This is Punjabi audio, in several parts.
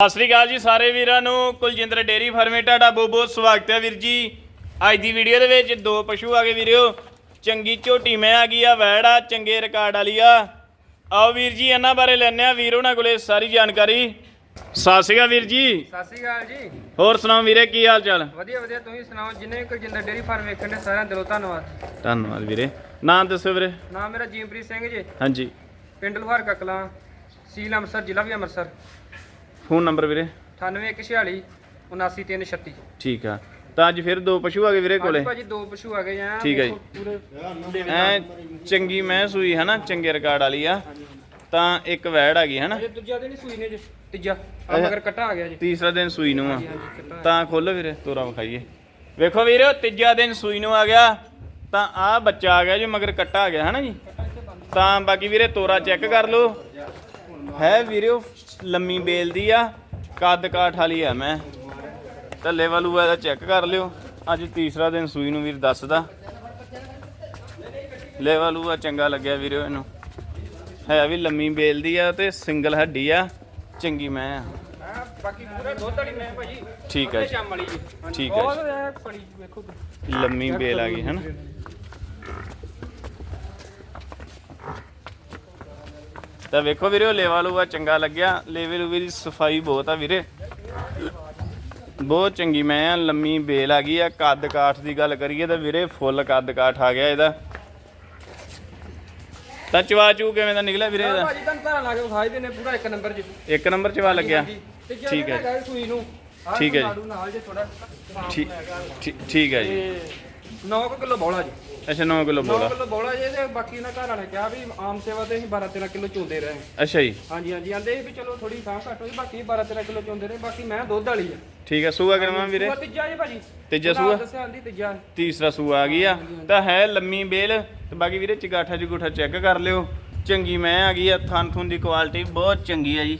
ਸਤਿ ਸ੍ਰੀ ਅਕਾਲ ਜੀ ਸਾਰੇ ਵੀਰਾਂ ਨੂੰ। ਕੁਲਜਿੰਦਰ ਡੇਰੀ ਫਾਰਮੇ ਤੁਹਾਡਾ ਬਹੁਤ ਬਹੁਤ ਸਵਾਗਤ ਹੈ ਵੀਰ ਜੀ। ਅੱਜ ਦੀ ਵੀਡੀਓ ਦੇ ਵਿੱਚ ਦੋ ਪਸ਼ੂ ਆ ਗਏ ਵੀਰਿਓ। ਚੰਗੀ ਝੋਟੀ ਮੈਂ ਆ ਗਈ ਆ ਵੈੜ ਆ ਚੰਗੇ ਰਿਕਾਰਡ ਵਾਲੀ ਆ। ਆਓ ਵੀਰ ਜੀ ਇਹਨਾਂ ਬਾਰੇ ਲੈਣੇ ਆ ਵੀਰ ਉਹਨਾਂ ਕੋਲੇ ਸਾਰੀ ਜਾਣਕਾਰੀ। ਸਤਿ ਸ੍ਰੀ ਅਕਾਲ ਵੀਰ ਜੀ। ਸਤਿ ਸ਼੍ਰੀ ਅਕਾਲ ਜੀ। ਹੋਰ ਸੁਣਾਓ ਵੀਰੇ ਕੀ ਹਾਲ ਚਾਲ? ਵਧੀਆ ਵਧੀਆ ਤੁਸੀਂ ਸੁਣਾਓ? ਜਿੰਨੇ ਕੁਲਜਿੰਦਰ ਡੇਰੀ ਫਾਰਮ ਵੇਖਣ ਦੇ ਸਾਰਿਆਂ ਦਿਲੋਂ ਧੰਨਵਾਦ। ਧੰਨਵਾਦ ਵੀਰੇ। ਨਾਮ ਦੱਸੋ ਵੀਰੇ। ਨਾਮ ਮੇਰਾ ਜੀਵਪ੍ਰੀਤ ਸਿੰਘ ਜੀ। ਹਾਂਜੀ। ਪਿੰਡ ਲੋਹਾਰ ਕਕਲਾਂ ਸੀਲ ਅੰਮ੍ਰਿਤਸਰ ਜ਼ਿਲ੍ਹਾ ਵੀ ਅੰਮ੍ਰਿਤਸਰ। ਫੋਨ ਨੰਬਰ ਵੀਰੇ? 98146 79336 ਠੀਕ ਆ। ਤਾਂ ਅੱਜ ਫਿਰ ਦੋ ਪਸ਼ੂ ਆ ਗਏ ਵੀਰੇ ਕੋਲੇ? ਭਾਜੀ ਦੋ ਪਸ਼ੂ ਆ ਗਏ ਆ। ਠੀਕ ਹੈ ਜੀ। ਐ ਚੰਗੀ ਮੈਂ ਸੂਈ ਹੈ ਨਾ ਚੰਗੇ ਰਿਕਾਰਡ ਵਾਲੀ ਆ। ਤਾਂ ਇੱਕ ਵੈੜ ਆ ਗਈ ਹੈ ਨਾ। ਦੂਜਾ ਦਿਨ ਸੂਈ ਨੇ ਜੀ ਤੀਜਾ। ਆ ਮਗਰ ਕੱਟਾ ਆ ਗਿਆ ਜੀ। ਤੀਸਰਾ ਦਿਨ ਸੂਈ ਨੂੰ ਆ। ਤਾਂ ਖੋਲੋ ਵੀਰੇ ਤੋਰਾ ਵਿਖਾਈਏ। ਵੇਖੋ ਵੀਰੇ ਤੀਜਾ ਦਿਨ ਸੂਈ ਨੂੰ ਆ ਗਿਆ। ਤਾਂ ਆ ਬੱਚਾ ਆ ਗਿਆ ਜੀ ਮਗਰ ਕੱਟਾ ਆ ਗਿਆ ਹੈ ਨਾ ਜੀ? ਤਾਂ ਬਾਕੀ ਵੀਰੇ ਤੋਰਾ ਚੈੱਕ ਕਰ ਲਓ। ਹੈ ਵੀਰੇ ਲੰਮੀ ਬੇਲ ਦੀ ਆ ਕੱਦ ਕਾਠ ਵਾਲੀ ਆ ਮੈਂ। ਤਾਂ ਲੈਵਲ ਉਹ ਇਹਦਾ ਚੈੱਕ ਕਰ ਲਿਓ। ਅੱਜ ਤੀਸਰਾ ਦਿਨ ਸੂਈ ਨੂੰ ਵੀਰ ਦੱਸਦਾ। ਲੈਵਲ ਉਹ ਚੰਗਾ ਲੱਗਿਆ ਵੀਰੇ ਇਹਨੂੰ। ਹੈ ਵੀ ਲੰਮੀ ਬੇਲ ਦੀ ਆ ਤੇ ਸਿੰਗਲ ਹੱਡੀ ਆ ਚੰਗੀ ਮੈਂ ਆ। ਆ ਬਾਕੀ ਪੂਰਾ ਦੁੱਧ ਵਾਲੀ ਮੈਂ ਭਾਜੀ। ਠੀਕ ਹੈ ਜੀ। ਵਾਲੀ ਠੀਕ ਹੈ। ਲੰਮੀ ਬੇਲ ਆ ਗਈ ਹੈ ਤਾਂ ਵੇਖੋ ਵੀਰੇ ਉਹ ਲੇਵਾ ਲੂਆ ਚੰਗਾ ਲੱਗਿਆ। ਲੇਵੇ ਲੂਵੇ ਦੀ ਸਫ਼ਾਈ ਬਹੁਤ ਆ ਵੀਰੇ। ਬਹੁਤ ਚੰਗੀ ਮੈਂ ਆ ਲੰਮੀ ਬੇਲ ਆ ਗਈ ਆ ਕੱਦ ਕਾਠ ਦੀ ਗੱਲ ਕਰੀਏ ਤਾਂ ਵੀਰੇ ਫੁੱਲ ਕੱਦ ਕਾਠ ਆ ਗਿਆ ਇਹਦਾ। ਤਾਂ ਚਵਾ ਚੂ ਕਿਵੇਂ ਦਾ ਨਿਕਲਿਆ ਵੀਰੇ ਇਹਦਾ? ਭਾਜੀ ਤੁਹਾਨੂੰ ਧਾਰਾ ਲਾ ਕੇ ਵਿਖਾਈ ਦਿੰਨੇ ਪੂਰਾ ਇੱਕ ਨੰਬਰ ਜੀ ਇੱਕ ਨੰਬਰ ਚਵਾ ਲੱਗਿਆ। ਠੀਕ ਹੈ ਸੂਈ ਨੂੰ ਠੀਕ ਹੈ ਜੀ। ਠੀਕ ਹੈ ਜੀ। 9 ਕਿਲੋ ਬੌਲਾ ਜੀ। ਅੱਛਾ 9 ਕਿਲੋ 9 ਬੋਲਾ ਕਿਲੋ ਬੌਲਾ ਜੇ ਤੇ ਬਾਕੀ ਇਹਨਾਂ ਘਰ ਵਾਲੇ ਕਿਹਾ ਵੀ ਆਮ ਸੇਵਾ ਤੇ ਅਸੀਂ 12 13 ਕਿਲੋ ਚੋਂਦੇ ਰਹੇ। ਅੱਛਾ ਜੀ। ਹਾਂਜੀ ਹਾਂਜੀ ਆਂਦੇ ਸੀ ਵੀ ਚਲੋ ਥੋੜੀ ਸਾਹ ਘੱਟ ਹੋਈ ਬਾਕੀ 12 13 ਕਿਲੋ ਚੋਂਦੇ ਰਹੇ ਬਾਕੀ ਮੈਂ ਦੁੱਧ ਵਾਲੀ ਆ। ਠੀਕ ਹੈ ਸੂਆ ਕਰਵਾ ਵੀਰੇ? ਸੂਆ ਤੀਜਾ ਜੀ ਭਾਜੀ। ਤੀਜਾ ਨਾਲ ਸੂਆ? ਦੱਸਿਆ ਆਂਦੀ ਤੀਜਾ। ਤੀਸਰਾ ਸੂਆ ਆ ਗਈ ਆ। ਤਾਂ ਹੈ ਲੰਮੀ ਬੇਲ। ਤੇ ਬਾਕੀ ਵੀਰੇ ਚਗਾਠਾ ਜਗੂਠਾ ਚੈੱਕ ਕਰ ਲਿਓ। ਚੰਗੀ ਮੈਂ ਆ ਗਈ ਆ ਥਣ ਥੁਣ ਦੀ ਕੁਆਲਿਟੀ ਬਹੁਤ ਚੰਗੀ ਆ ਜੀ।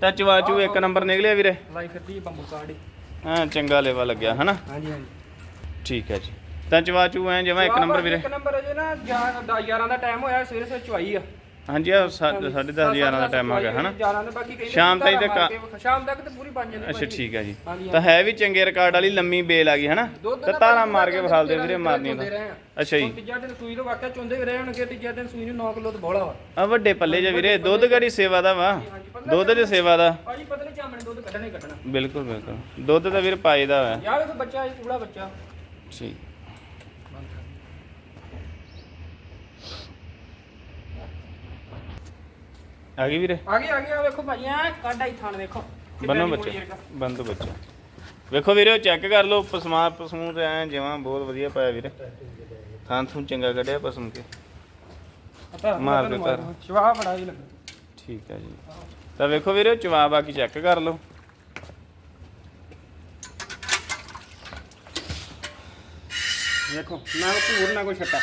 ਤਾਂ ਚਵਾਚੂ ਇੱਕ ਨੰਬਰ ਨਿਕਲਿਆ ਵੀਰੇ। ਲਾਈ ਫਿਰਦੀ ਬੰਬੂ ਕਾਰਡ ਹਾਂ ਚੰਗਾ ਲੇਵਾ ਲੱਗਿਆ ਹਨਾ? ਹਾਂਜੀ ਹਾਂਜੀ। ਠੀਕ ਹੈ ਜੀ। ਤਾਂ ਚਵਾਚੂ ਐ ਜਿਵੇਂ ਇੱਕ ਨੰਬਰ ਵੀਰੇ। ਇੱਕ ਨੰਬਰ ਅਜੇ ਨਾ 11 ਦਾ ਟਾਈਮ ਹੋਇਆ ਸਵੇਰੇ ਸਵੇਰੇ ਚਵਾਈ ਆ। ਹਾਂਜੀ ਆ 10:30 11 ਦਾ ਟਾਈਮ ਆ ਗਿਆ ਹਨਾ? 11 ਦੇ ਬਾਕੀ ਕਹਿੰਦੇ ਸ਼ਾਮ ਤਾਈਂ ਧਾਰਾ ਤੇ ਮਾਰ ਕੇ ਵਿਖਾ- ਸ਼ਾਮ ਤੱਕ ਤੇ ਪੂਰੀ ਬਣ ਜਾਂਦੀ ਅੱਛਾ। ਠੀਕ ਹੈ ਜੀ। ਤਾਂ ਹੈ ਵੀ ਚੰਗੇ ਰਿਕਾਰਡ ਵਾਲੀ ਲੰਮੀ ਬੇਲ ਆ ਗਈ ਹਨਾ? ਤੇ ਦਾ ਤਾਰਾ ਮਾਰ ਕੇ ਪੂਰਾ ਵਿਖਾਲ ਦੇ ਵੀਰੇ ਰਹੇ ਆ। ਅੱਛਾ ਜੀ। ਤੀਜਾ ਦਿਨ ਸੂਈ ਤੋਂ ਵਾਕਿਆ ਚੁੰਦੇ ਵੀ ਰਹੇ ਹੋਣਗੇ ਤੀਜਾ ਦਿਨ ਸੂਈ ਨੂੰ 9 ਕਿਲੋ ਤੇ ਬੋਲਾ ਵਾ। ਆ ਵੱਡੇ ਪੱਲੇ ਜੇ ਵੀਰੇ ਦੁੱਧ ਗੜੀ ਸੇਵਾ ਦਾ ਵਾ। ਦੁੱਧ ਦੀ ਸੇਵਾ ਦਾ। ਭਾਜੀ ਪਤਲੇ ਚਾਮਣੇ ਦੁੱਧ ਕੱਢਣਾ ਹੀ ਕੱਢਣਾ। ਬਿਲਕੁਲ ਬਿਲਕੁਲ। ਦੁੱਧ ਤਾਂ ਵੀਰ ਪਾਈ ਦਾ ਵਾ। ਯਾਰ ਵੇਖੋ ਬੱਚਾ ਇਹ ਕੂੜਾ ਬੱਚਾ। ਠੀਕ। ਆ ਗਈ ਵੀਰੇ? ਆ ਗਈ ਆ ਗਈ ਆ ਵੇਖੋ ਭਾਜੀ ਆ ਕੱਢ ਆਈ ਥਾਣ ਵੇਖੋ। ਬੰਨੋ ਦੀ ਬੱਚੇ। ਬੰਦੋ ਬੱਚੇ। ਵੇਖੋ ਵੀਰੇ ਚੈੱਕ ਕਰ ਲਓ ਪਸਮਾ ਪਸਮੂ ਤੇ ਐ ਜਿਵੇਂ ਬਹੁਤ ਵਧੀਆ ਪਾਇਆ ਵੀਰੇ। ਥਾਂ ਥੂ ਚੰਗਾ ਕੱਢਿਆ ਪਸਮ ਕੇ। ਮਾਰ ਕੇ ਕਰ। ਸ਼ਵਾਹ ਬੜਾ ਹੀ ਲੱਗਾ ਠੀਕ ਹੈ ਜੀ। ਤਾਂ ਵੇਖੋ ਵੀਰੇ ਚਵਾ ਬਾਕੀ ਚੈੱਕ ਕਰ ਲਓ। ਵੇਖੋ ਨਾ ਕੋਈ ਹੋਰ ਨਾ ਕੋਈ ਛੱਟਾ।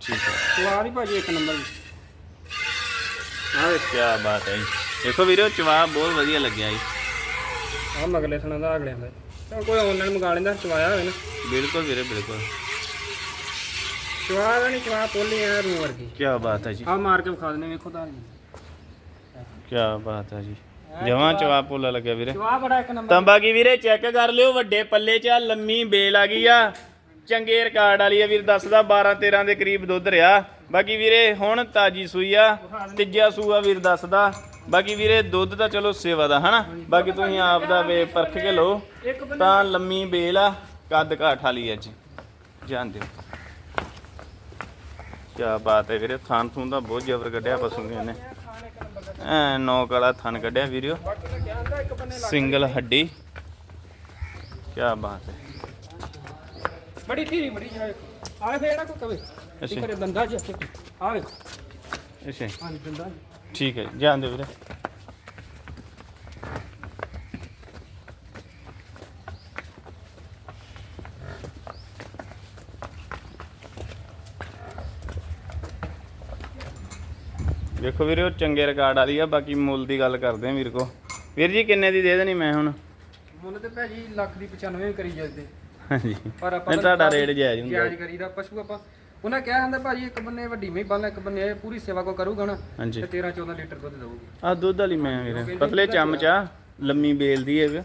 ਠੀਕ ਹੈ ਸ਼ਵਾਹ ਦੀ ਭਾਜੀ ਇੱਕ ਨੰਬਰ ਦੀ। ਆਹ ਕੀ ਬਾਤ ਹੈ ਜੀ। ਦੇਖੋ ਵੀਰੇ ਚਵਾ ਬਹੁਤ ਵਧੀਆ ਲੱਗਿਆ ਜੀ। ਆ ਮਗਲੇ ਥਣਾ ਦਾ ਅਗਲਿਆਂ ਦਾ। ਚਲ ਕੋਈ ਆਨਲਾਈਨ ਮੰਗਾ ਲੈਂਦਾ ਚਵਾਇਆ ਹੋਵੇ ਨਾ। ਬਿਲਕੁਲ ਵੀਰੇ ਬਿਲਕੁਲ। ਚਵਾਹ ਦਾ ਨਹੀਂ ਚਵਾਹ ਪੋਲੀ ਆ ਰੂ ਵਰਗੀ। ਕੀ ਬਾਤ ਹੈ ਜੀ। ਆ ਮਾਰ ਕੇ ਵਿਖਾ ਦਿੰਦੇ ਵੇਖੋ ਤਾਂ ਕੀ ਬਾਤ ਹੈ ਜੀ। ਜਮਾਂ ਚਵਾ ਪੋਲਾ ਲੱਗਿਆ ਵੀਰੇ। ਚਵਾਹ ਬੜਾ ਇੱਕ ਨੰਬਰ। ਤਾਂ ਬਾਕੀ ਵੀਰੇ ਚੈੱਕ ਕਰ ਲਿਓ ਵੱਡੇ ਪੱਲੇ 'ਚ ਆ ਲੰਮੀ ਬੇਲ ਆ ਗਈ ਆ। ਚੰਗੇ ਰਿਕਾਰਡ ਵਾਲੀ ਆ ਵੀਰ ਦੱਸਦਾ 12 13 ਦੇ ਕਰੀਬ ਦੁੱਧ ਰਿਹਾ। ਬਾਕੀ ਵੀਰੇ, ਹੁਣ ਤਾਜੀ ਸੂਈ ਆ, ਤੀਜਾ ਸੂਆ ਵੀਰ ਦੱਸਦਾ ਬਾਕੀ ਵੀਰੇ, ਦੁੱਧ ਤਾਂ ਚਲੋ ਸੇਵਾ ਦਾ, ਹਨਾ? ਬਾਕੀ ਤੁਸੀਂ ਆਪ ਦਾ ਵੇ ਪਰਖ ਕੇ ਲਓ। ਤਾਂ ਲੰਮੀ ਬੇਲ ਆ, ਕੱਦ ਕਾਠ ਵਾਲੀ ਆ ਜੀ। ਜਾਣ ਦਿਓ। ਕੀ ਬਾਤ ਹੈ ਵੀਰੇ, ਥਾਨ ਥੂਨ ਦਾ ਬਹੁਤ ਜ਼ਬਰ ਕੱਢਿਆ ਪਸੂਗੇ ਨੇ। ਖਾਣ ਐ ਨੌਕ ਵਾਲਾ ਥਣ ਕੱਢਿਆ ਵੀਰਿਓ। ਸਿੰਗਲ ਹੱਡੀ। ਕੀ ਬਾਤ ਹੈ। ਬੜੀ ਧੀਰੀ ਬੜੀ ਜਿਹੜਾ ਆਏ ਫੇਰ ਨਾ ਕੋਈ ਕਵੇ। ਅੱਛਾ। ਇੱਕ ਦੰਦਾ ਚ ਆਵੇ। ਅੱਛਾ ਹਾਂਜੀ ਦੰਦਾ ਠੀਕ ਹੈ ਜੀ, ਦਿਓ ਵੀਰੇ। ਦੇਖੋ ਵੀਰੇ ਉਹ ਚੰਗੇ ਰਿਕਾਰਡ ਵਾਲੀ ਆ ਬਾਕੀ ਮੁੱਲ ਦੀ ਗੱਲ ਕਰਦੇ ਆ ਵੀਰ ਕੋ। ਵੀਰ ਜੀ ਕਿੰਨੇ ਦੀ ਦੇ ਦੇਣੀ ਮੈਂ ਹੁਣ? ਮੁੱਲ ਤੇ ਭਾਜੀ ਲੱਖ ਦੀ 95 ਕਰੀ ਜਾਂਦੇ ਹਾਂਜੀ। ਪਰ ਆਪਾਂ ਨਹੀਂ ਤੁਹਾਡਾ ਰੇਟ ਜਾਇਜ਼ ਹੁੰਦਾ। ਜਾਇਜ਼ ਕਰੀਦਾ ਪਸ਼ੂ ਆਪਾਂ ਉਹਨਾਂ ਕਿਹਾ ਹੁੰਦਾ ਭਾਜੀ ਇੱਕ ਬੰਨੇ ਵੱਡੀ ਮਹੀਂ ਬੰਨ ਇੱਕ ਬੰਨੇ ਇਹ ਪੂਰੀ ਸੇਵਾ ਕੋ ਕਰੂਗਾ ਨਾ ਹਾਂਜੀ। ਤੇ 13 14 ਲੀਟਰ ਦੁੱਧ ਦਊਗੀ। ਆ ਦੁੱਧ ਵਾਲੀ ਮੈਂ ਵੀਰੇ ਪਤਲੇ ਚਮਚ ਆ ਲੰਮੀ ਬੇਲ ਦੀ ਹੈ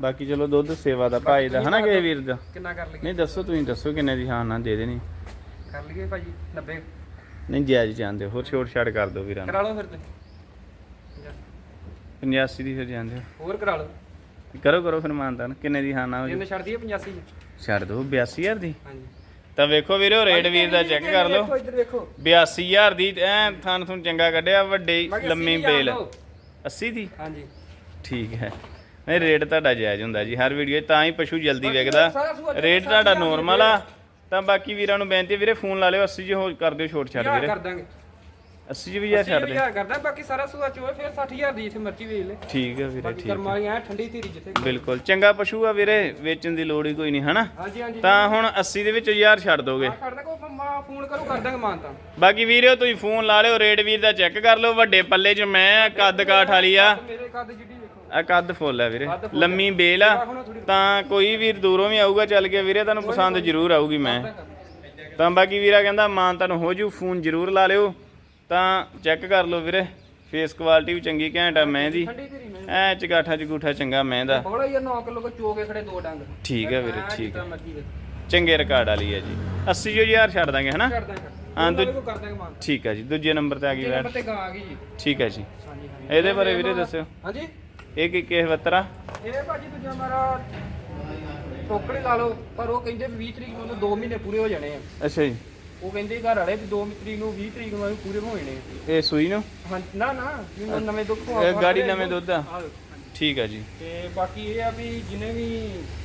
ਬਾਕੀ ਚਲੋ ਦੁੱਧ ਸੇਵਾ ਦਾ ਭਾਈ ਦਾ ਹਨਾ ਕਿਸੇ ਵੀਰ ਦਾ? ਕਿੰਨਾ ਕਰ ਲਈਏ? ਨਹੀਂ ਦੱਸੋ ਤੁਸੀਂ ਦੱਸੋ ਕਿੰਨੇ ਦੀ ਹਾਂ ਨਾ ਦੇ ਦੇਣੀ। ਕਰ ਲਈਏ ਭਾਜੀ 90 ਨਹੀਂ ਜਾਇਜ਼ ਜਾਂਦੇ ਹੋਰ ਛੋਟ ਛਾੜ ਕਰ ਦਿਓ ਵੀਰਾਂ ਨੂੰ। ਕਰਾ ਲਓ ਫਿਰ ਤੇ 85 ਦੀ ਫਿਰ ਜਾਂਦੇ ਹੋਰ ਕਰਾ ਲਓ। ਹੋ ਕਰੋ ਕਰੋ ਫਿਰ ਮਾਨਤਾਨ ਕਿੰਨੇ ਦੀ ਹਾਂ ਨਾ ਹੋ ਇਹਨੇ ਜੀ ਛੱਡ ਦਈਏ 85 ਚ। ਛੱਡ ਦਿਓ 82000 ਦੀ? ਹਾਂਜੀ। ਤਾਂ ਵੇਖੋ ਵੀਰੋ ਰੇਟ ਵੀਰ ਦਾ ਚੈੱਕ ਕਰ ਲਓ। ਦੇਖੋ ਇੱਧਰ ਵੇਖੋ। 82000 ਦੀ ਐ ਥਣ ਥੁਣ ਚੰਗਾ ਕੱਢਿਆ ਵੱਡੀ ਲੰਮੀ 80,000 ਬੇਲ। ਲਓ। 80 ਦੀ? ਹਾਂਜੀ। ਠੀਕ ਹੈ। ਨਹੀਂ ਰੇਟ ਤੁਹਾਡਾ ਜਾਇਜ਼ ਹੁੰਦਾ ਜੀ ਹਰ ਵੀਡੀਓ 'ਚ ਤਾਂ ਹੀ ਪਸ਼ੂ ਜਲਦੀ ਬਾਕੀ ਵਿਕਦਾ ਸਾਰਾ ਸੂਆ ਰੇਟ ਤੁਹਾਡਾ ਨੋਰਮਲ ਆ। ਤਾਂ ਬਾਕੀ ਵੀਰਾਂ ਨੂੰ ਬੇਨਤੀ ਵੀਰੇ ਫੋਨ ਲਾ ਲਿਓ 80 ਜੀ ਹੋ ਕਰ ਦਿਓ ਛੋਟ ਛੱਡ ਵੀਰੇ। ਕਰ ਦਾਂਗੇ। 80 ਜੀ ਵੀ ਯਾਰ ਛੱਡ ਦੇ। ਯਾਰ ਕਰਦਾ ਬਾਕੀ ਸਾਰਾ ਸੂਆ ਚੋਏ ਫਿਰ 60000 ਦੀ ਇੱਥੇ ਮਰਜ਼ੀ ਵੇਚ ਲੈ। ਠੀਕ ਹੈ ਵੀਰੇ ਠੀਕ। ਕਰਮਾਂ ਵਾਲੀ ਐ ਠੰਡੀ ਧੀਰੀ ਜਿੱਥੇ ਬਿਲਕੁਲ ਚੰਗਾ ਪਸ਼ੂ ਆ ਵੀਰੇ ਵੇਚਣ ਦੀ ਲੋੜ ਹੀ ਕੋਈ ਨਹੀਂ ਹਨਾ? ਹਾਂਜੀ ਹਾਂਜੀ ਤਾਂ ਹੁਣ 80 ਦੇ ਵਿੱਚ ਯਾਰ ਛੱਡ ਦੋਗੇ। ਕਰਦਾ ਕੋ ਮਾ ਫੋਨ ਕਰੋ ਕਰ ਦਾਂਗੇ ਮਾਨ ਤਾਂ। ਬਾਕੀ ਵੀਰੇ ਤੁਸੀਂ ਫੋਨ ਲਾ ਲਿਓ ਰੇਟ ਵੀਰ ਦਾ ਚੈੱਕ ਕਰ ਲਓ ਵੱਡੇ ਪੱਲੇ 'ਚ ਮੈਂ ਕੱਦ ਕਾਠ ਵਾਲੀ ਆ। ਮੇਰੇ ਕੱਦ ਜਿੱਡੀ ਦੇਖੋ ਆ ਕੱਦ ਫੁੱਲ ਆ ਵੀਰੇ ਲੰਮੀ ਬੇਲ ਆ। ਤਾਂ ਕੋਈ ਵੀਰ ਦੂਰੋਂ ਵੀ ਆਊਗਾ ਚੱਲ ਕੇ ਵੀਰੇ ਤੁਹਾਨੂੰ ਪਸੰਦ ਜ਼ਰੂਰ ਆਊਗੀ ਮੈਂ। ਤਾਂ ਬਾਕੀ ਵੀਰਾ ਕਹਿੰਦਾ ਮਾਨ ਤੁਹਾਨੂੰ ਹੋ ਜੂ ਫੋਨ ਜ਼ਰੂਰ ਲਾ ਲਿਓ। ਤਾਂ ਚੈੱਕ ਕਰ ਲਓ ਵੀਰੇ ਫੇਸ ਕੁਆਲਿਟੀ ਵੀ ਚੰਗੀ ਘੈਂਟ ਆ ਮੈਂ ਦੀ ਠੰਡੀ ਧੀਰੀ ਮੈਂ ਐ ਚਗਾਠਾ ਚਗੂਠਾ ਚੰਗਾ ਮੈਂ ਦਾ ਬੋਲਾ ਯਾਰ 9 ਕਿਲੋ ਕੋ ਚੋ ਕੇ ਖੜੇ ਦੋ ਡੰਗ। ਠੀਕ ਹੈ ਵੀਰੇ ਠੀਕ ਹੈ। ਚੰਗੇ ਰਿਕਾਰਡ ਵਾਲੀ ਹੈ ਜੀ। 80 ਜੋ ਹਜ਼ਾਰ ਛੱਡ ਦਾਂਗੇ ਹਨਾ? ਕਰ ਦਾਂਗੇ। ਹਾਂ, ਦੂ- ਕਰ ਦਾਂਗੇ ਮਾਨ। ਠੀਕ ਹੈ ਜੀ ਦੂਜੇ ਨੰਬਰ ਤੇ ਆ ਗਈ ਵੈਟ। ਨੰਬਰ ਤੇ ਗਾਂ ਆ ਗਈ ਜੀ। ਠੀਕ ਹੈ ਜੀ। ਇਹਦੇ ਬਾਰੇ ਵੀਰੇ ਦੱਸਿਓ। ਹਾਂਜੀ? ਇਹ ਕੀ ਕਿਸ ਬੱਤਰਾ? ਇਹ ਭਾਜੀ ਦੂਜਾ ਮੇਰਾ ਟੋਕੜੇ ਲਾ ਲਓ ਪਰ ਉਹ ਕਹਿੰਦੇ ਵੀ 20 ਤਰੀਕ ਨੂੰ ਉਹਨੂੰ 2 ਮਹੀਨੇ ਪੂਰੇ ਹੋ ਜਾਣੇ ਆ। ਅੱਛਾ ਜੀ। ਉਹ ਕਹਿੰਦੇ ਘਰ ਵਾਲੇ ਵੀ 2 ਤਰੀਕ ਨੂੰ 20 ਤਰੀਕ ਨੂੰ ਅਸੀਂ ਪੂਰੇ ਹੋ ਜਾਣੇ ਆ। ਇਹ ਸੂਈ ਨੂੰ? ਹਾਂ ਨਾ ਨਾ ਮੈਨੂੰ ਨਵੇਂ ਦੁੱਖ ਇਹ ਗਾੜੀ ਨਵੇਂ ਦੁੱਧ ਆ? ਠੀਕ ਹੈ ਜੀ। ਤੇ ਬਾਕੀ ਇਹ ਆ ਵੀ ਜਿਹਨੇ ਵੀ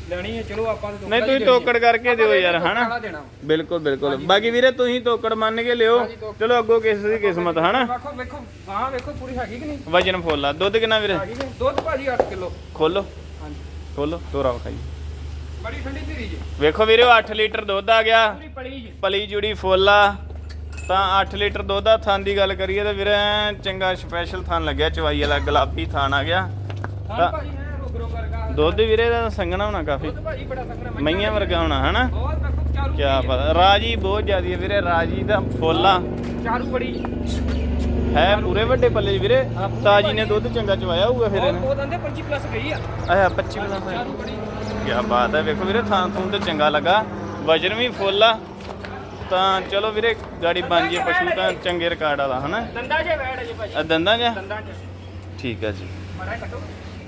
ਲੈਣੀ ਹੈ ਚਲੋ ਆਪਾਂ ਤਾਂ ਨਹੀਂ ਤੁਸੀਂ ਤੋਕੜ ਕਰਕੇ ਦਿਓ ਯਾਰ ਹਨਾ? ਬਿਲਕੁਲ ਬਿਲਕੁਲ। ਬਾਕੀ ਵੀਰੇ ਤੁਸੀਂ ਤੋਕੜ ਮੰਨ ਕੇ ਲਿਓ। ਚਲੋ ਅੱਗੋਂ ਕਿਸੇ ਦੀ ਕਿਸਮਤ ਹਨਾ? ਵੇਖੋ ਵੇਖੋ। ਹਾਂ ਵੇਖੋ ਪੂਰੀ ਹੈਗੀ ਕਿ ਨਹੀਂ? ਵਜਨ ਫੁੱਲ ਆ। ਦੁੱਧ ਕਿੰਨਾ ਵੀਰੇ? ਨੇ ਦੁੱਧ ਭਾਜੀ 8 ਕਿਲੋ। ਖੋਲੋ। ਹਾਂਜੀ। ਖੋਲੋ ਤੋਰਾ ਵਿਖਾਈ। ਬੜੀ ਠੰਡੀ ਧੀਰੀ ਜੀ। ਵੇਖੋ ਵੀਰੇ 8 ਲੀਟਰ ਦੁੱਧ ਆ ਗਿਆ। ਪੂਰੀ ਪੜੀ ਜੀ। ਪਲੀ ਜੁੜੀ ਫੁੱਲ ਆ। ਤਾਂ 8 ਲੀਟਰ ਦੁੱਧ ਆ ਥਾਂ ਦੀ ਗੱਲ ਕਰੀਏ ਤਾਂ ਵੀਰੇ ਚੰਗਾ ਸਪੈਸ਼ਲ ਥਾਂ ਲੱਗਿਆ ਚਵਾਈ ਵਾਲਾ ਗੁਲਾਬੀ ਥਾਂ ਆ ਗਿਆ। ਭਾਜੀ ਹੈ ਕਰਗਾ ਦੁੱਧ ਵੀਰੇ ਦਾ ਸੰਘਣਾ ਹੋਣਾ ਕਾਫੀ। ਦੁੱਧ ਭਾਜੀ ਬੜਾ ਸੰਗਰਾ ਮਈਆਂ ਵਰਗਾ ਹੋਣਾ ਹਨਾ? ਬਹੁਤ ਚਾਰੂ ਕੀ ਪਤਾ ਰਾਜੀ ਬਹੁਤ ਜ਼ਿਆਦੀ ਹੈ ਵੀਰੇ ਰਾਜੀ ਦਾ ਫੁੱਲ ਆ। ਚਾਰੂ ਬੜੀ। ਹੈ ਪੂਰੇ ਵੱਡੇ ਪੱਲੇ ਵੀਰੇ ਤਾਜੀ ਨੇ ਦੁੱਧ ਚੰਗਾ ਚਵਾਇਆ ਹੋਊਗਾ ਫਿਰ ਇਹਨੇ। ਉਹ ਦੰਦੇ 25 ਪਲੱਸ ਗਈ ਆ। ਆਇਆ 25 ਪਲੱਸ ਚਾਰੂ ਬੜੀ। ਕੀ ਬਾਤ ਹੈ। ਵੇਖੋ ਵੀਰੇ ਥਾਂ ਥੂੰ ਤੇ ਚੰਗਾ ਲੱਗਾ। ਵਜਨ ਵੀ ਫੁੱਲ ਆ। ਤਾਂ ਚਲੋ ਵੀਰੇ ਗਾੜੀ ਬਣ ਜੇ ਪਸ਼ੂ ਤਾਂ ਚੰਗੇ ਰਿਕਾਰਡ ਵਾਲਾ ਹਨਾ? ਦੰਦਾ ਜੇ ਬੈਠ ਜੇ ਭਾਜੀ। ਆ ਦੰਦਾਂ ਜਾਂ ਦੰਦਾਂ ਚ। ਠੀਕ ਹੈ ਜੀ।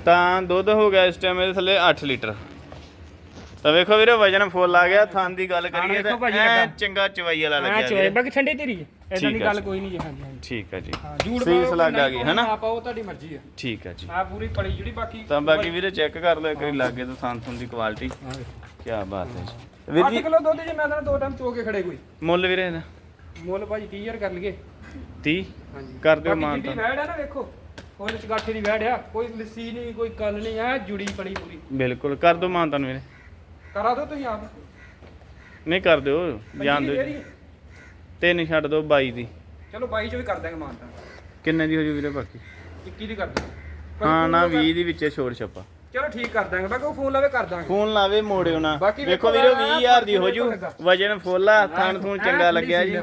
ਤਾਂ ਦੁੱਧ ਹੋ ਗਿਆ ਇਸ ਟਾਈਮ ਇਹਦੇ ਥੱਲੇ 8 ਲੀਟਰ। ਤਾਂ ਵੇਖੋ ਵੀਰੇ ਵਜਨ ਫੁੱਲ ਆ ਗਿਆ। ਥਾਂ ਦੀ ਗੱਲ ਕਰੀਏ ਤਾਂ। ਚੰਗਾ ਚਵਾਈ ਵਾਲਾ ਲੱਗਿਆ ਚੋਏ ਵੀਰੇ। ਬਾਕੀ ਠੰਡੀ ਧੀਰੀ ਇਦਾਂ ਠੀਕ ਦੀ ਆ ਗੱਲ ਜੀ। ਕੋਈ ਨਹੀਂ ਜੀ ਹਾਂਜੀ ਹਾਂਜੀ। ਠੀਕ ਹੈ ਜੀ। ਹਾਂ ਜੂੜ ਸੀਸ ਲੱਗ ਆ ਗਈ ਹਨਾ? ਆਪਾਂ ਉਹ ਤੁਹਾਡੀ ਮਰਜ਼ੀ ਆ। ਠੀਕ ਹੈ ਜੀ। ਆ ਪੂਰੀ ਪੜੀ ਜਿਹੜੀ ਬਾਕੀ ਤਾਂ ਬਾਕੀ ਵੀਰੇ ਚੈੱਕ ਕਰ ਲਓ ਇੱਕ ਵਾਰੀ ਲਾਗੇ ਤੋਂ ਥੂੰ ਦੀ ਕੁਆਲਿਟੀ ਕੀ ਬਾਤ ਹੈ ਜੀ। ਵੀਰ 8 ਜੀ ਕਿਲੋ ਦੁੱਧ ਜੇ ਮੈਂ ਤਾਂ ਦੋ ਟਾਈਮ ਚੋ ਕੇ ਖੜੇ ਕੋਈ। ਮੁੱਲ ਵੀਰੇ ਇਹਦਾ? ਮੁੱਲ ਭਾਜੀ 30000 ਕਰ ਲਈਏ। 30 ਹਾਂਜੀ। ਕਰ ਦਿਓ ਮਾਨ ਤਾਂ। ਵੈੜ ਆ ਨਾ ਵੇਖੋ ਕੋਈ ਚਗਾਠੇ ਦੀ ਵੈੜ ਆ ਕੋਈ ਲੱਸੀ ਨਹੀਂ ਕੋਈ ਕੱਲ ਨਹੀਂ ਆ ਜੁੜੀ ਪੜੀ ਪੂਰੀ। ਬਿਲਕੁਲ ਕਰ ਦਿਓ ਮਾਨ ਤੁਹਾਨੂੰ ਵੀਰੇ। ਕਰਾ ਦਿਓ ਤੁਸੀਂ ਆਪ। ਨਹੀਂ ਕਰ ਦਿਓ ਜਾਣ ਦਿਓ। ਜਿਹੜੀ- ਤਿੰਨ ਛੱਡ ਦਿਓ 22 ਦੀ। ਚਲੋ 22 ਚ ਵੀ ਕਰ ਦਾਂਗੇ ਮਾਨ ਤਾਂ। ਕਿੰਨੇ ਦੀ ਹੋ ਜੂ ਵੀਰੇ ਬਾਕੀ? 21 ਦੀ ਕਰ ਦਾਂਗੇ ਹਾਂ ਨਾ 20 ਦੀ ਵਿੱਚੇ ਛੋੜ ਛੱਪਾ। ਚਲੋ ਠੀਕ ਕਰ ਦਾਂਗੇ ਬਾਕੀ ਉਹ ਫੋਨ ਲਾਵੇ ਕਰ ਦਾਂਗੇ ਫੋਨ ਲਾਵੇ ਮੋੜਿਓ ਨਾ। ਵੇਖੋ ਵੀਰੇ ਨਾ, 20000 ਦੀ ਹੋ ਜੂ। ਵਜਨ ਫੁੱਲ ਆ ਥਾਣ ਥੂਣ ਚੰਗਾ ਲੱਗਿਆ ਜੀ।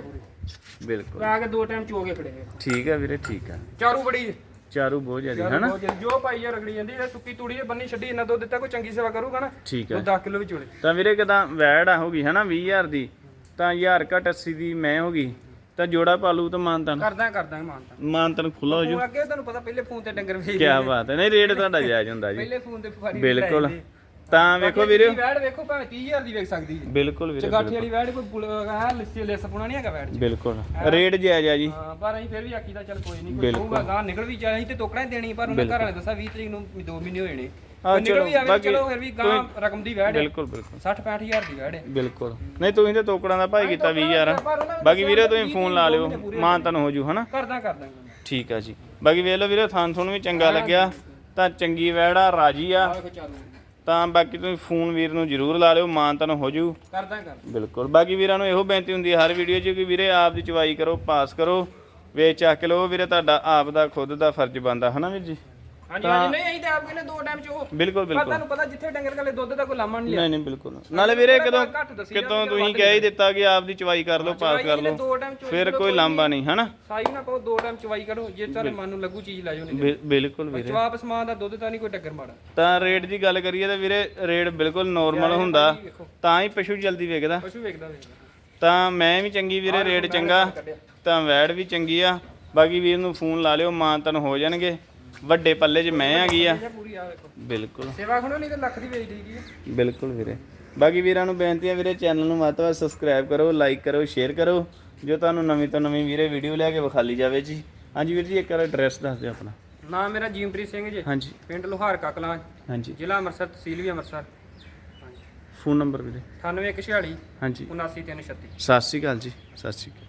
ਬਿਲਕੁਲ। ਆ ਕੇ ਦੋ ਟਾਈਮ ਚੋ ਕੇ ਖੜੇ। ਠੀਕ ਹੈ ਵੀਰੇ ਠੀਕ ਹੈ ਚਾਰੂ ਬੜੀ। ਚਾਰੂ ਬਹੁਤ ਜ਼ਿਆਦਾ ਬਹੁਤ ਜਲਦੀ- ਜੋ ਪਾਈ ਆ ਰਗੜੀ ਜਾਂਦੀ ਇਹ ਸੁੱਕੀ ਤੂੜੀ ਜੇ ਬੰਨੀ ਛੱਡੀ ਇਹਨਾਂ ਦੁੱਧ ਦਿੱਤਾ ਕੋਈ ਚੰਗੀ ਸੇਵਾ ਕਰੂਗਾ ਨਾ। ਠੀਕ ਹੈ 10 ਕਿਲੋ ਵੀ ਚੋਲੇ। ਤਾਂ ਵੀਰੇ ਕਿਦਾਂ ਵੈੜ ਆ ਹੋ ਗਈ ਹਨਾ 20000 ਦੀ। ਤਾਂ 1000 ਘਟ 80 ਦੀ ਮੈਂ ਹੋ ਗਈ ਤਾਂ ਜੋੜਾ ਪਾਲੂ ਤਾਂ ਮਾਨਤਨ। ਕਰਦਾ ਕਰਦਾ ਮਾਨ ਤਾਂ ਮਾਨਤਨ ਖੁੱਲਾ ਹੋ ਜੂ। ਅੱਗੇ ਤੁਹਾਨੂੰ ਪਤਾ ਪਹਿਲੇ ਫੋਨ ਤੇ ਡੰਗਰ ਵੇਚ ਕੀ ਬਾਤ ਹੈ। ਨਹੀਂ ਰੇਟ ਤੁਹਾਡਾ ਜਾਇਜ਼ ਹੁੰਦਾ ਜੀ। ਪਹਿਲੇ ਫੋਨ ਤੇ ਫਾਰੀ ਬਿਲਕੁਲ। ਤਾਂ ਵੇਖੋ ਵੀਰੇ। ਵੈੜ ਵੇਖੋ ਭਾਵੇਂ 30000 ਦੀ ਵੇਚ ਸਕਦੀ ਹੈ। ਬਿਲਕੁਲ ਵੀਰੇ ਚਗਾਠੀ ਵਾਲੀ ਵੈੜ ਕੋਈ ਹੈ ਲਿੱਸੀ ਲਿਸ ਪੁਣਾ ਨਹੀਂ ਹੈਗਾ ਵੈੜ ਚ। ਬਿਲਕੁਲ। ਰੇਟ ਜਾਇਜ਼ ਆ ਜੀ। ਹਾਂ ਪਰ ਅਸੀਂ ਫਿਰ ਵੀ ਆਖੀਦਾ ਚੱਲ ਕੋਈ ਨਹੀਂ ਕੋਈ। ਹੋਊਗਾ ਗਾਂ ਨਿਕਲ ਵੀ ਜਾਣੀ ਤੇ ਟੋਕਣਾ ਹੀ ਦੇਣੀ ਪਰ ਉਹਨਾਂ ਘਰ ਵਾਲੇ ਦੱਸਿਆ 20 ਤਰੀਕ ਨੂੰ 2 ਮਹੀਨੇ ਹੋਏ ਨੇ ਹਾਂ, ਚਲੋ, ਵੀ ਆਵੇ ਬਾਕੀ ਚਲੋ ਫਿਰ ਵੀ ਗਾਂ ਰਕਮ ਦੀ ਵੈੜ ਹੈ। ਬਿਲਕੁਲ ਬਿਲਕੁਲ। 60 65000 ਦੀ ਵੈੜ ਹੈ। ਬਿਲਕੁਲ। ਨਹੀਂ ਤੁਸੀਂ ਤੇ ਤੋਕੜਾਂ ਦਾ ਭਾਈ ਕੀਤਾ 20000 ਪਰ ਉਹਨਾਂ ਨੇ ਬਾਕੀ ਵੀਰੇ ਤੁਸੀਂ ਫੋਨ ਲਾ ਲਿਓ। ਮਾਨ ਤੁਹਾਨੂੰ ਹੋ ਜੂ ਹਨਾ? ਕਰਦਾ ਕਰਦਾ ਠੀਕ ਆ ਜੀ। ਬਾਕੀ ਵੇਖ ਲਓ ਵੀਰੇ ਥਾਂ ਤੁਹਾਨੂੰ ਵੀ ਚੰਗਾ ਲੱਗਿਆ। ਤਾਂ ਚੰਗੀ ਵੈੜਾ ਰਾਜੀ ਆ। ਤਾਂ ਬਾਕੀ ਤੁਸੀਂ ਫੋਨ ਵੀਰ ਨੂੰ ਜ਼ਰੂਰ ਲਾ ਲਿਓ ਮਾਨ ਤੁਹਾਨੂੰ ਹੋ ਜੂ ਕਰਦਾ। ਕਰ ਬਿਲਕੁਲ। ਬਾਕੀ ਵੀਰਾਂ ਨੂੰ ਇਹੋ ਬੇਨਤੀ ਹੁੰਦੀ ਹੈ ਹਰ ਵੀਡੀਓ 'ਚ ਕਿ ਵੀਰੇ ਆਪ ਦੀ ਚਵਾਈ ਕਰੋ ਪਾਸ ਕਰੋ। ਵੇਚ ਚੱਕ ਲਓ ਵੀਰੇ ਤੁਹਾਡਾ ਆਪ ਦਾ ਖੁਦ ਦਾ ਫਰਜ਼ ਬਣਦਾ ਹਨਾ ਵੀਰ ਜੀ? ਹਾਂਜੀ ਹਾਂਜੀ ਨਹੀਂ ਅਸੀਂ ਤਾਂ ਆਪ ਕਹਿੰਦੇ ਦੋ ਟਾਈਮ ਚੋ ਬਿਲਕੁਲ ਪਰ ਬਿਲਕੁਲ। ਤੁਹਾਨੂੰ ਪਤਾ ਜਿੱਥੇ ਡੰਗਰ ਕੋਲੇ ਦੁੱਧ ਦਾ ਕੋਈ ਲਾਮਾ ਨਹੀਂ ਲਿਆ। ਨਹੀਂ ਨਹੀਂ ਬਿਲਕੁਲ। ਨਾਲੇ ਵੀਰੇ ਕਦੋਂ ਘੱਟ ਦੱਸੀ ਜਾਂਦੀ ਕਿਤੋਂ ਚਲੋ ਤੁਸੀਂ ਵੱਧ ਕਹਿ ਹੀ ਦਿੱਤਾ ਕਿ ਆਪ ਦੀ ਚਵਾਈ ਕਰ ਲਓ ਪਾਸ ਕਰ ਲਓ। ਦੋ ਟਾਈਮ ਚੋ ਫਿਰ ਕੋਈ ਲਾਂਬਾ ਨਹੀਂ। ਹਨਾ? ਸਾਈ ਨਾ ਕਹੋ ਦੋ ਟਾਈਮ ਚਵਾਈ ਕਰੋ ਜੇ ਤੁਹਾਡੇ ਮਨ ਨੂੰ ਲੱਗੂ ਚੀਜ਼ ਲੈ ਜਾਓ ਨਹੀਂ ਬਿ- ਬਿਲਕੁਲ ਵੀਰੇ। ਜਵਾਬ ਸਮਾਨ ਦਾ ਦੁੱਧ ਤਾਂ ਨਹੀਂ ਕੋਈ ਟੱਕਰ ਮਾੜਾ। ਤਾਂ ਰੇਟ ਦੀ ਗੱਲ ਕਰੀਏ ਤਾਂ ਵੀਰੇ ਰੇਟ ਬਿਲਕੁਲ ਨਾਰਮਲ ਹੁੰਦਾ। ਵੇਖੋ। ਤਾਂ ਹੀ ਪਸ਼ੂ ਜਲਦੀ ਵਿਕਦਾ ਪਸ਼ੂ ਵੇਖਦਾ ਵੇਖਦਾ। ਤਾਂ ਮੈਂ ਵੀ ਚੰਗੀ ਵੀਰੇ ਰੇਟ ਚੰਗਾ। ਤਾਂ ਵੈੜ ਵੀ ਚੰਗੀ ਆ। ਬਾਕੀ ਵੀਰ ਨੂੰ ਫੋਨ ਲਾ ਲਿਓ ਮਾਂ ਤਨ ਹੋ ਜਾਣਗੇ। ਵੱਡੇ ਪੱਲੇ 'ਚ ਮੈਂ ਆ। ਪੂਰੀ ਆ ਵੇਖੋ ਬਿਲਕੁਲ। ਸੇਵਾ ਖਣੋ ਨਹੀਂ ਤੇ ਲੱਖ ਦੀ ਵੇਚ ਹੈ ਬਿਲਕੁਲ ਵੀਰੇ। ਬਾਕੀ ਵੀਰਾਂ ਨੂੰ ਬੇਨਤੀ ਹੈ ਵੀਰੇ ਚੈਨਲ ਨੂੰ ਵੱਧ ਸਬਸਕ੍ਰਾਈਬ ਕਰੋ ਲਾਈਕ ਕਰੋ ਸ਼ੇਅਰ ਕਰੋ ਜੋ ਤੁਹਾਨੂੰ ਨਵੀਂ ਤੋਂ ਨਵੀਂ ਵੀਰੇ ਵੀਡੀਓ ਲੈ ਕੇ ਵਿਖਾਲੀ ਜਾਵੇ ਜੀ। ਹਾਂਜੀ ਵੀਰ ਜੀ ਇੱਕ ਵਾਰ ਐਡਰੈਸ ਦੱਸ ਦਿਓ ਆਪਣਾ। ਨਾਮ ਮੇਰਾ ਜੀਮਪ੍ਰੀਤ ਸਿੰਘ ਜੀ। ਹਾਂਜੀ। ਪਿੰਡ ਲੋਹਾਰ ਕਕਲਾਂ। ਹਾਂਜੀ। ਜ਼ਿਲ੍ਹਾ ਅੰਮ੍ਰਿਤਸਰ ਤਹਿਸੀਲ ਵੀ ਅੰਮ੍ਰਿਤਸਰ। ਫੋਨ ਨੰਬਰ ਵੀਰੇ। 9146 ਹਾਂਜੀ। 79336 ਸਤਿ ਸ਼੍ਰੀ ਅਕਾਲ ਜੀ ਸਤਿ ਸ਼੍ਰੀ ਅਕਾਲ।